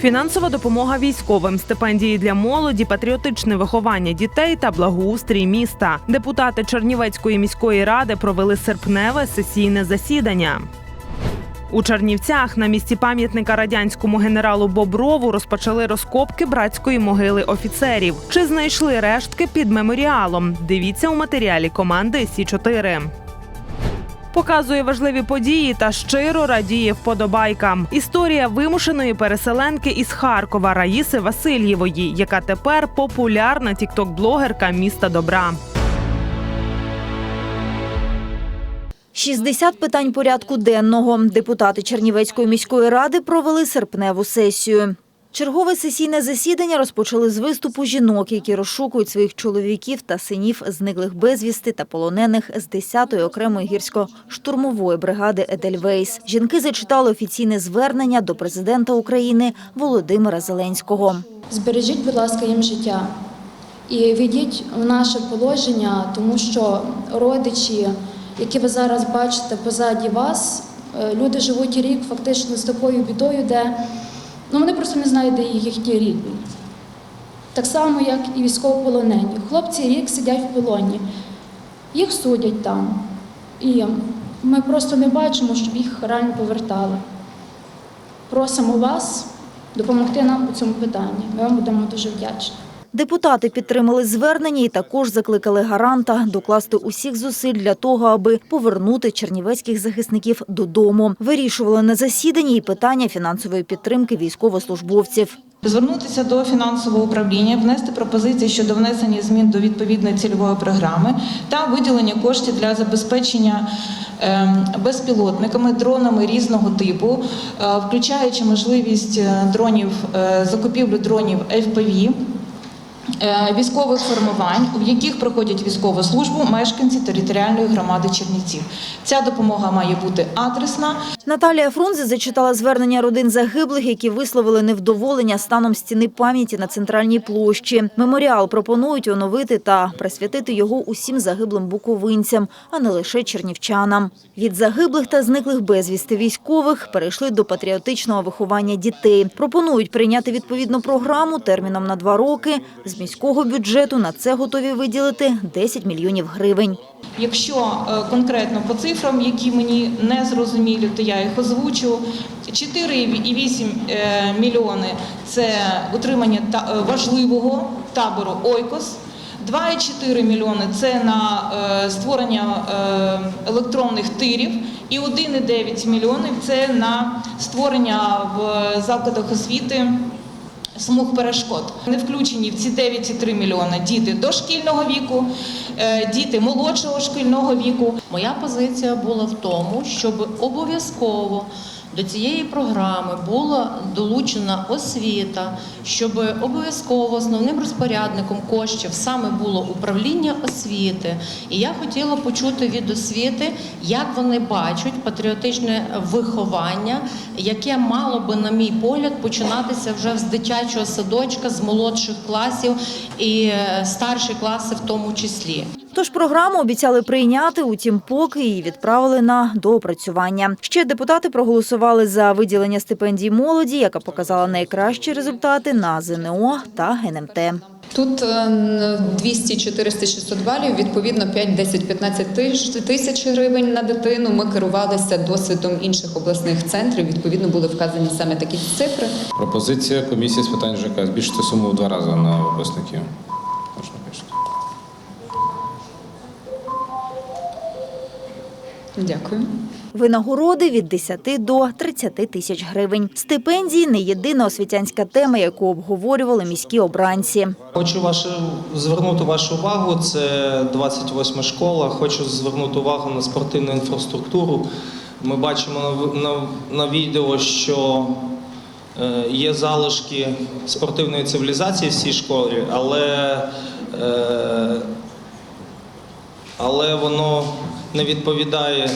Фінансова допомога військовим, стипендії для молоді, патріотичне виховання дітей та благоустрій міста. Депутати Чернівецької міської ради провели серпневе сесійне засідання. У Чернівцях на місці пам'ятника радянському генералу Боброву розпочали розкопки братської могили офіцерів. Чи знайшли рештки під меморіалом? Дивіться у матеріалі команди Сі 4 Показує важливі події та щиро радіє вподобайкам. Історія вимушеної переселенки із Харкова Раїси Васильєвої, яка тепер популярна тікток-блогерка міста добра. 60 питань порядку денного. Депутати Чернівецької міської ради провели серпневу сесію. Чергове сесійне засідання розпочали з виступу жінок, які розшукують своїх чоловіків та синів зниклих безвісти та полонених з 10-ї окремої гірсько-штурмової бригади Едельвейс. Жінки зачитали офіційне звернення до президента України Володимира Зеленського. Збережіть, будь ласка, їм життя і війдіть в наше положення, тому що родичі, які ви зараз бачите позаді вас, е, люди живуть рік фактично з такою бідою, де ну, вони просто не знають, де їхні рідні. Так само, як і військовополонені. Хлопці рік сидять в полоні, їх судять там. І ми просто не бачимо, щоб їх реально повертали. Просимо вас допомогти нам у цьому питанні. Ми вам будемо дуже вдячні. Депутати підтримали звернення і також закликали гаранта докласти усіх зусиль для того, аби повернути чернівецьких захисників додому. Вирішували на засіданні і питання фінансової підтримки військовослужбовців. Звернутися до фінансового управління, внести пропозиції щодо внесення змін до відповідної цільової програми та виділення коштів для забезпечення ем, безпілотниками, дронами різного типу, е, включаючи можливість е, дронів е, закупівлю дронів FPV, військових формувань, в яких проходять військову службу мешканці територіальної громади Чернівців. Ця допомога має бути адресна. Наталія Фрунзе зачитала звернення родин загиблих, які висловили невдоволення станом стіни пам'яті на центральній площі. Меморіал пропонують оновити та присвятити його усім загиблим буковинцям, а не лише чернівчанам. Від загиблих та зниклих безвісти військових перейшли до патріотичного виховання дітей. Пропонують прийняти відповідну програму терміном на два роки. З міського бюджету на це готові виділити 10 мільйонів гривень. Якщо е, конкретно по цифрам, які мені не зрозумілі, то я їх озвучу. 4,8 е, мільйони це утримання е, важливого табору Ойкос. 2,4 мільйони це на створення електронних тирів, і 1,9 мільйонів це на створення в закладах освіти смуг перешкод. Не включені в ці 9,3 мільйона діти дошкільного віку, е, діти молодшого шкільного віку. Моя позиція була в тому, щоб обов'язково до цієї програми була долучена освіта, щоб обов'язково основним розпорядником коштів саме було управління освіти. І я хотіла почути від освіти, як вони бачать патріотичне виховання, яке мало би, на мій погляд, починатися вже з дитячого садочка, з молодших класів і е, старші класи в тому числі. Тож програму обіцяли прийняти, утім, поки її відправили на доопрацювання. Ще депутати проголосували за виділення стипендій молоді, яка показала найкращі результати на ЗНО та ГНМТ. Тут е, 200, 400, 600 балів, відповідно 5, 10, 15 тисяч- тисяч гривень на дитину. Ми керувалися досвідом інших обласних центрів. Відповідно, були вказані саме такі цифри. Пропозиція комісії з питань ЖК збільшити суму в два рази на випускників. Дякую. Винагороди від 10 до 30 тисяч гривень. Стипендії не єдина освітянська тема, яку обговорювали міські обранці. Хочу вашу звернути вашу увагу. Це 28 школа. Хочу звернути увагу на спортивну інфраструктуру. Ми бачимо на, на, на відео, що е, є залишки спортивної цивілізації в цій школі, але, е, але воно не відповідає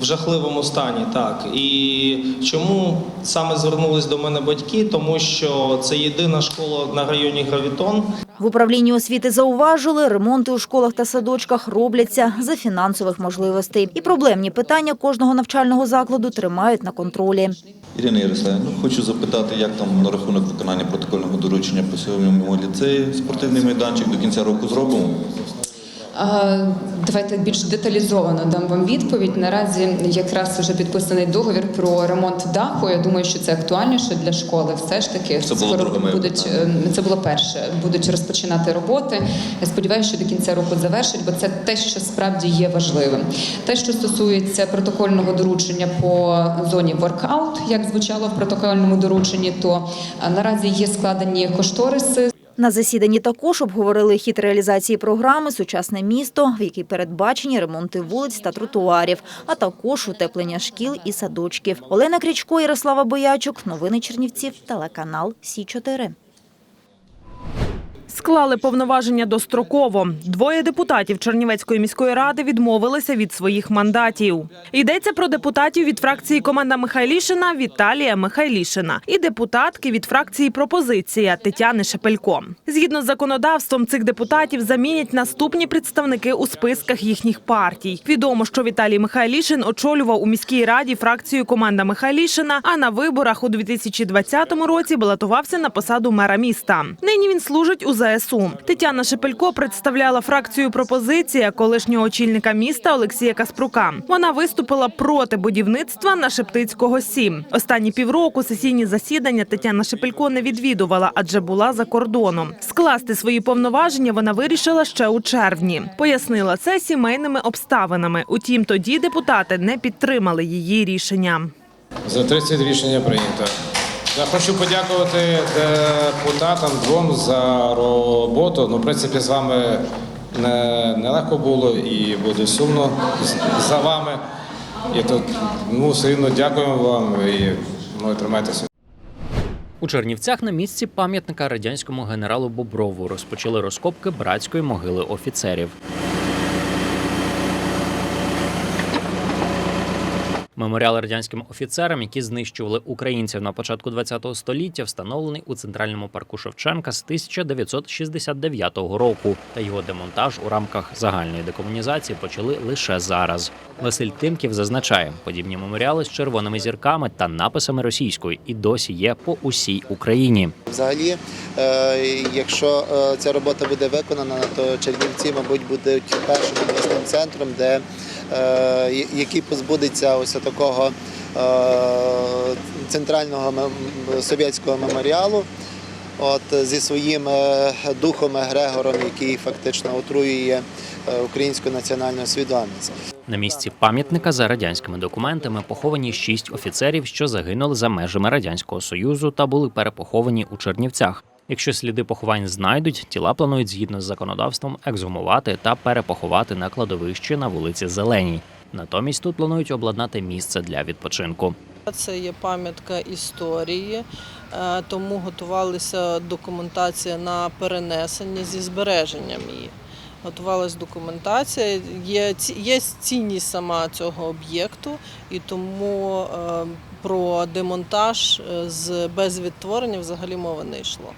в жахливому стані. Так. І чому саме звернулись до мене батьки? Тому що це єдина школа на районі Гравітон, В управлінні освіти зауважили, ремонти у школах та садочках робляться за фінансових можливостей. І проблемні питання кожного навчального закладу тримають на контролі. Ірина Ярославівна, ну, хочу запитати, як там на рахунок виконання протокольного доручення по сьогоднішньому ліцеї, спортивний майданчик до кінця року зробимо. Давайте більш деталізовано дам вам відповідь. Наразі якраз вже підписаний договір про ремонт даху. Я думаю, що це актуальніше для школи. Все ж таки Це було друге будуть питання. е, це було перше. Будуть розпочинати роботи. Я сподіваюся, що до кінця року завершать, бо це те, що справді є важливим. Те, що стосується протокольного доручення по зоні воркаут, як звучало в протокольному дорученні, то наразі є складені кошториси. На засіданні також обговорили хід реалізації програми Сучасне місто, в якій передбачені ремонти вулиць та тротуарів, а також утеплення шкіл і садочків. Олена Крічко, Ярослава Боячук. Новини Чернівців. Телеканал Сі 4 Склали повноваження достроково. Двоє депутатів Чернівецької міської ради відмовилися від своїх мандатів. Йдеться про депутатів від фракції команда Михайлішина Віталія Михайлішина і депутатки від фракції Пропозиція Тетяни Шепелько. Згідно з законодавством, цих депутатів замінять наступні представники у списках їхніх партій. Відомо, що Віталій Михайлішин очолював у міській раді фракцію команда Михайлішина, а на виборах у 2020 році балотувався на посаду мера міста. Нині він служить у ЗСУ. Тетяна Шепелько представляла фракцію пропозиція колишнього очільника міста Олексія Каспрука. Вона виступила проти будівництва на Шептицького 7. Останні півроку сесійні засідання Тетяна Шепелько не відвідувала, адже була за кордоном. Скласти свої повноваження вона вирішила ще у червні. Пояснила це сімейними обставинами. Утім, тоді депутати не підтримали її рішення. За 30 рішення прийнято. Я хочу подякувати депутатам двом за роботу. Ну, в принципі, з вами не, нелегко було і буде сумно за вами. І тут ну, все рівно дякуємо вам і ну, тримайтеся. У Чернівцях на місці пам'ятника радянському генералу Боброву розпочали розкопки братської могили офіцерів. Меморіал радянським офіцерам, які знищували українців на початку ХХ століття, встановлений у центральному парку Шевченка з 1969 року. Та його демонтаж у рамках загальної декомунізації почали лише зараз. Василь Тимків зазначає, подібні меморіали з червоними зірками та написами російською і досі є по усій Україні. Взагалі, е, якщо е, ця робота буде виконана, то Чернівці, мабуть, будуть першим обласним центром, де який позбудеться ось такого е, центрального совєтського меморіалу. От зі своїм е, духом Егрегором, який фактично отруює е, українську національну свідомість. На місці пам'ятника за радянськими документами поховані шість офіцерів, що загинули за межами радянського союзу та були перепоховані у Чернівцях. Якщо сліди поховань знайдуть, тіла планують згідно з законодавством екзгумувати та перепоховати на кладовищі на вулиці Зеленій. Натомість тут планують обладнати місце для відпочинку. Це є пам'ятка історії, е, тому готувалася документація на перенесення зі збереженням її. Готувалася документація, є, є цінність сама цього об'єкту, і тому е, про демонтаж е, з без відтворення взагалі мови не йшло.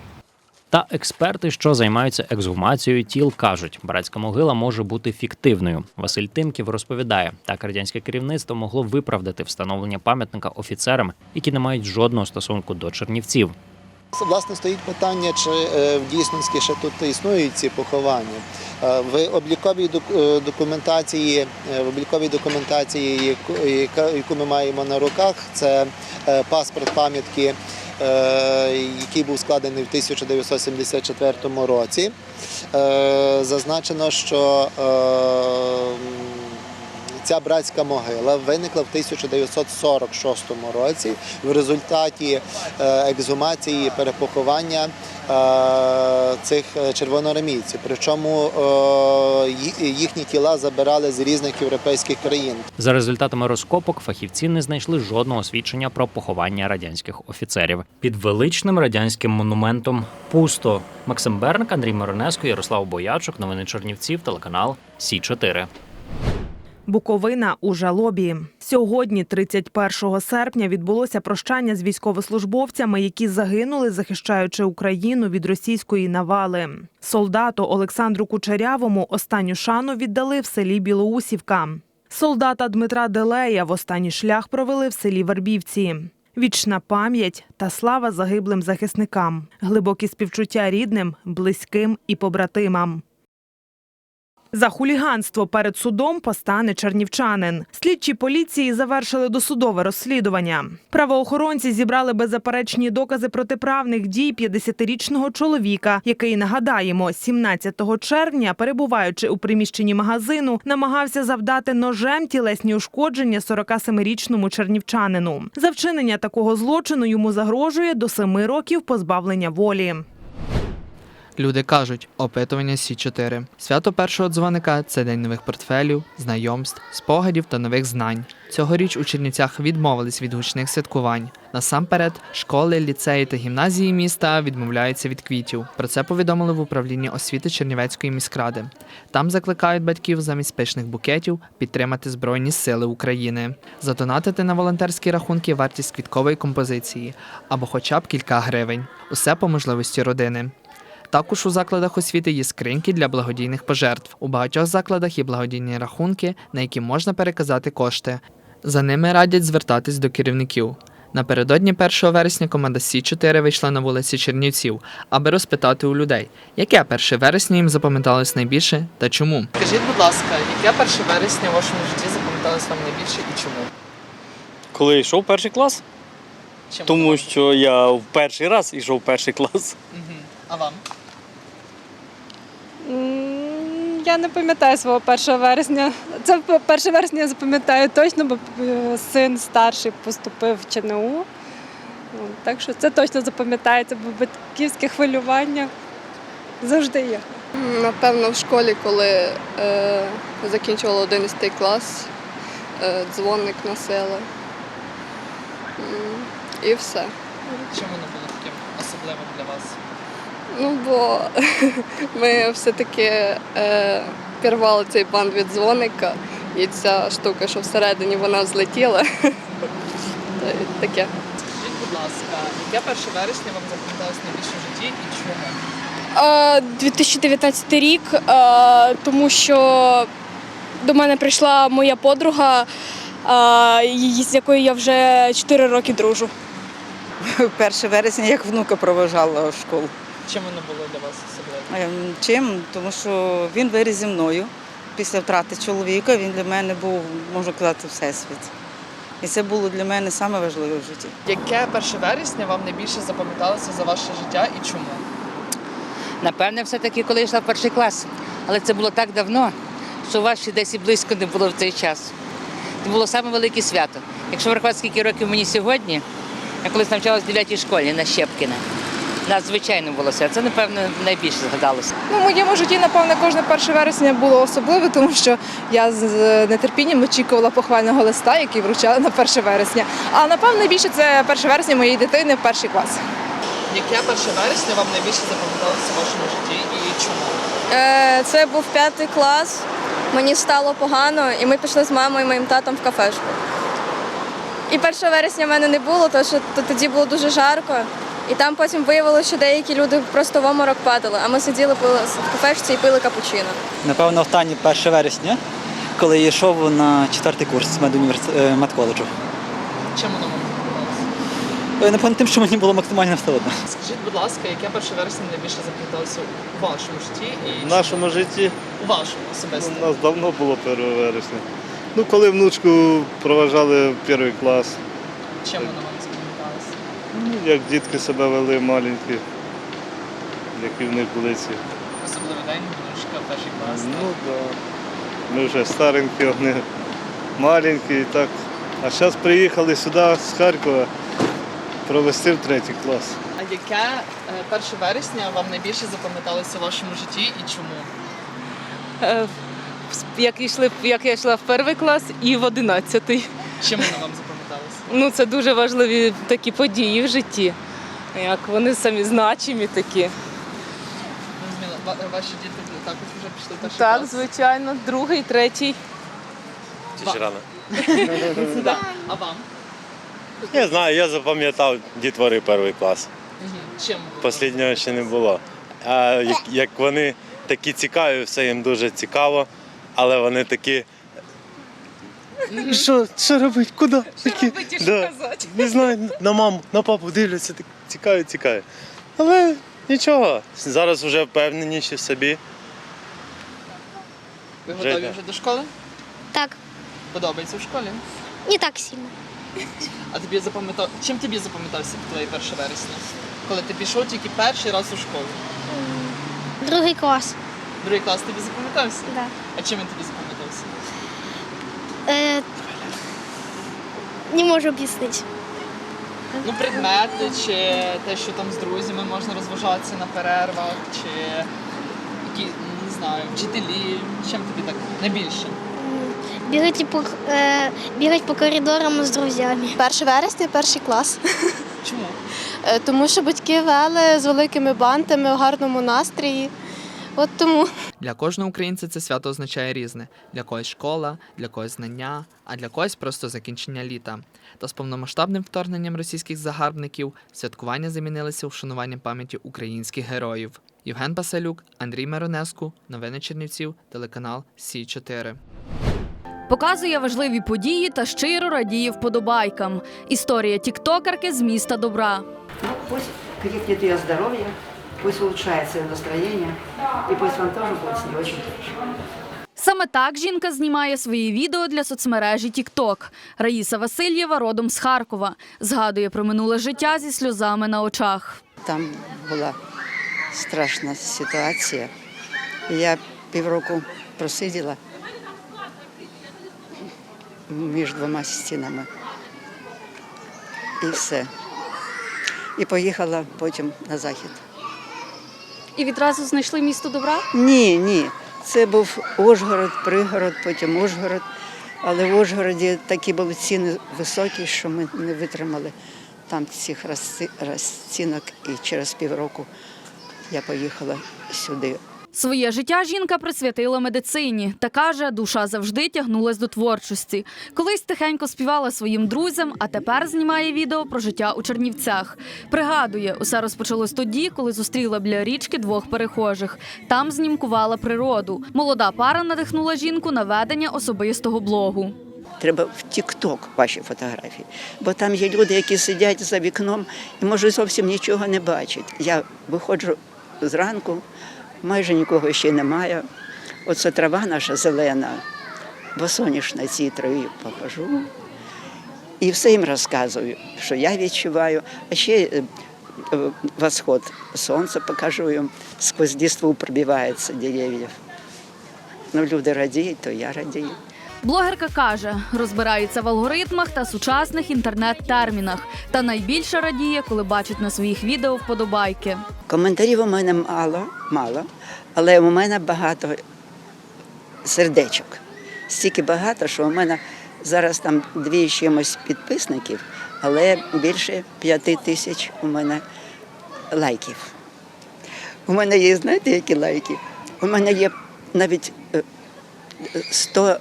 Та експерти, що займаються ексгумацією тіл, кажуть, братська могила може бути фіктивною. Василь Тимків розповідає, так радянське керівництво могло виправдати встановлення пам'ятника офіцерам, які не мають жодного стосунку до чернівців. Власне, стоїть питання, чи е, в дійсності ще тут існують ці поховання. Е, В обліковій док- е, документації, е, в обліковій документації, яку, ми маємо на руках, це е, паспорт пам'ятки, е, який був складений в 1974 році. Е, Зазначено, що е, Ця братська могила виникла в 1946 році в результаті е, ексгумації перепоховання е, цих е, червоноармійців. Причому їхні тіла забирали з різних європейських країн. За результатами розкопок фахівці не знайшли жодного свідчення про поховання радянських офіцерів. Під величним радянським монументом пусто. Максим Берник, Андрій Миронеско, Ярослав Боячук. Новини Чернівців, телеканал Сі 4 Буковина у жалобі. Сьогодні, 31 серпня, відбулося прощання з військовослужбовцями, які загинули, захищаючи Україну від російської навали. Солдату Олександру Кучерявому останню шану віддали в селі Білоусівка. Солдата Дмитра Делея в останній шлях провели в селі Вербівці. Вічна пам'ять та слава загиблим захисникам, глибокі співчуття рідним, близьким і побратимам. За хуліганство перед судом постане чернівчанин. Слідчі поліції завершили досудове розслідування. Правоохоронці зібрали беззаперечні докази протиправних дій 50-річного чоловіка, який нагадаємо, 17 червня, перебуваючи у приміщенні магазину, намагався завдати ножем тілесні ушкодження 47-річному чернівчанину. За вчинення такого злочину йому загрожує до 7 років позбавлення волі. Люди кажуть, опитування Сі 4 Свято першого дзвоника це день нових портфелів, знайомств, спогадів та нових знань. Цьогоріч у Чернівцях відмовились від гучних святкувань. Насамперед, школи, ліцеї та гімназії міста відмовляються від квітів. Про це повідомили в управлінні освіти Чернівецької міськради. Там закликають батьків замість пишних букетів підтримати Збройні Сили України, задонатити на волонтерські рахунки вартість квіткової композиції або хоча б кілька гривень. Усе по можливості родини. Також у закладах освіти є скриньки для благодійних пожертв. У багатьох закладах є благодійні рахунки, на які можна переказати кошти. За ними радять звертатись до керівників. Напередодні 1 вересня команда Сі 4 вийшла на вулиці Чернівців, аби розпитати у людей, яке 1 вересня їм запам'яталось найбільше та чому. Скажіть, будь ласка, яке 1 вересня в вашому житті запам'яталось вам найбільше і чому? Коли йшов перший клас, Чому? тому що я в перший раз йшов в перший клас. Мгм. А вам? Я не пам'ятаю свого 1 вересня. Це 1 вересня я запам'ятаю точно, бо син старший поступив в ЧНУ. Ну, Так що це точно запам'ятається, бо батьківське хвилювання завжди є. Напевно, в школі, коли е, закінчувала 11 клас, е, дзвоник носила. І все. Чому не було таким особливим для вас? Ну, бо ми все-таки е, пірвали цей банд від дзвоника, і ця штука, що всередині вона злетіла. Та й таке. Скажіть, будь ласка, яке 1 вересня вам запам'яталось найбільше в житті і чому? 2019 рік, е, тому що до мене прийшла моя подруга, е, її- з якою я вже 4 роки дружу. 1 вересня як внука проважала в школу. Чому не було для вас особливим? Ем, Чим? Тому що він виріс зі мною. Після втрати чоловіка він для мене був, можна казати, всесвіт. І це було для мене саме важливе в житті. Яке 1 вересня вам найбільше запам'яталося за ваше життя і чому? Напевне, все-таки коли йшла в перший клас. Але це було так давно, що вас ще десь і близько не було в цей час. Це було саме велике свято. Якщо врахувати, скільки років мені сьогодні, я колись навчалась в 9 школі на Щепкіна. Надзвичайно було свято. Це, напевно, найбільше згадалося. Ну, в моєму житті, напевно, кожне 1 вересня було особливе, тому що я з нетерпінням очікувала похвального листа, який вручали на 1 вересня. А напевно, найбільше це 1 вересня моєї дитини в перший клас. Яке 1 вересня вам найбільше запам'яталося в вашому житті і чому? Е, Це був п'ятий клас. Мені стало погано, і ми пішли з мамою і моїм татом в кафешку. І 1 вересня в мене не було, тому що тоді було дуже жарко. І там потім виявилося, що деякі люди просто в оморок падали, а ми сиділи пили в кафешці і пили капучино. Напевно, останнє 1 вересня, коли я йшов на четвертий курс медуніверс- медколеджу. Чому не вам? Е, Напевно, тим, що мені було максимально все одно. Скажіть, будь ласка, яке 1 вересня найбільше запам'яталося у вашому житті і В нашому житті у вашому особисто? у нас давно було 1 вересня. Ну, коли внучку проважали в перший клас, Чим воно? Ну, як дітки себе вели маленькі, які в них були ці. Особливий день, внучка, перший клас. Ну так. Да. Ми вже старенькі, вони маленькі і так. А зараз приїхали сюди з Харкова провести в третій клас. А яке е, 1 вересня вам найбільше запам'яталося в вашому житті і чому? Е, Як, йшли, як я йшла в перший клас і в одинадцятий. Чим воно вам запам'яталося? Ну, це дуже важливі такі події в житті. Як вони самі значимі такі. Ваші діти також вже пішли перший Так, клас? звичайно, другий, третій. Чи ж рано? Да. А вам? Я знаю, я запам'ятав дітвори перший клас. Чим? Посліднього ще не було. А як, як вони такі цікаві, все їм дуже цікаво, але вони такі. Що, що робить? Куди? Такі, робити і що да. казати? Не знаю, на маму, на папу дивляться, так цікаві, цікаві. Але нічого, зараз вже впевненіші в собі. Ви Вже готові йде. вже до школи? Так, Подобається в школі? не так сильно. А тобі запам'ятав. Чим тобі запам'ятався твоє 1 вересня? Коли ти пішов тільки перший раз у школу? Другий клас. Другий клас тобі запам'ятався? Да. А чим він тобі запам'ятався? Е, не можу об'яснити. Ну, предмети, чи те, що там з друзями можна розважатися на перервах, чи які, не знаю, вчителі. Чим тобі так найбільше? Бігати по, е, бігати по коридорам з друзями. 1 вересня, перший клас. Чому? Е, Тому що батьки вели з великими бантами у гарному настрої. От тому. Для кожного українця це свято означає різне: для когось школа, для когось знання, а для когось просто закінчення літа. Та з повномасштабним вторгненням російських загарбників святкування замінилися вшануванням пам'яті українських героїв. Євген Басалюк, Андрій Миронеску, новини Чернівців, телеканал Сі 4 Показує важливі події та щиро радіє вподобайкам. Історія тіктокерки з міста добра. Ну, пусть крепнет ее здоровье, пусть улучшается ее настроение, и пусть вам тоже будет с ней очень хорошо. Саме так жінка знімає свої відео для соцмережі TikTok. Раїса Васильєва родом з Харкова. Згадує про минуле життя зі сльозами на очах. Там була страшна ситуація. Я півроку просиділа між двома стінами. І все. І поїхала потім на захід. І відразу знайшли місто добра? Ні, ні. Це був Ожгород, Пригород, потім Ужгород. Але в Ожгороді такі були ціни високі, що ми не витримали там цих розцінок. І через півроку я поїхала сюди. Своє життя жінка присвятила медицині та каже, душа завжди тягнулась до творчості. Колись тихенько співала своїм друзям, а тепер знімає відео про життя у Чернівцях. Пригадує, усе розпочалось тоді, коли зустріла біля річки двох перехожих. Там знімкувала природу. Молода пара надихнула жінку на ведення особистого блогу. Треба в Тік-Ток ваші фотографії, бо там є люди, які сидять за вікном і може зовсім нічого не бачать. Я виходжу зранку, майже нікого ще немає. Оце трава наша зелена, бо соняшна цій траві похожу. І все їм розказую, що я відчуваю. А ще е, е, восход сонця покажу їм, сквозь дійство пробивається дерев'я. Ну, люди радіють, то я радію. Блогерка каже, розбирається в алгоритмах та сучасних інтернет-термінах. Та найбільше радіє, коли бачить на своїх відео вподобайки. Коментарів у мене мало, мало, але у мене багато сердечок. Стільки багато, що у мене зараз там дві чимось підписників, але більше п'яти тисяч у мене лайків. У мене є, знаєте, які лайки? У мене є навіть е, 100,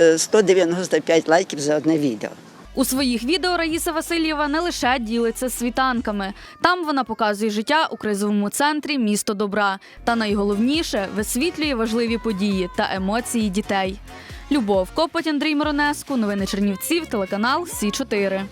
е, 195 лайків за одне відео. У своїх відео Раїса Васильєва не лише ділиться світанками. Там вона показує життя у кризовому центрі місто добра. Та найголовніше висвітлює важливі події та емоції дітей. Любов Копоть, Андрій Миронеску, новини Чернівців, телеканал Сі 4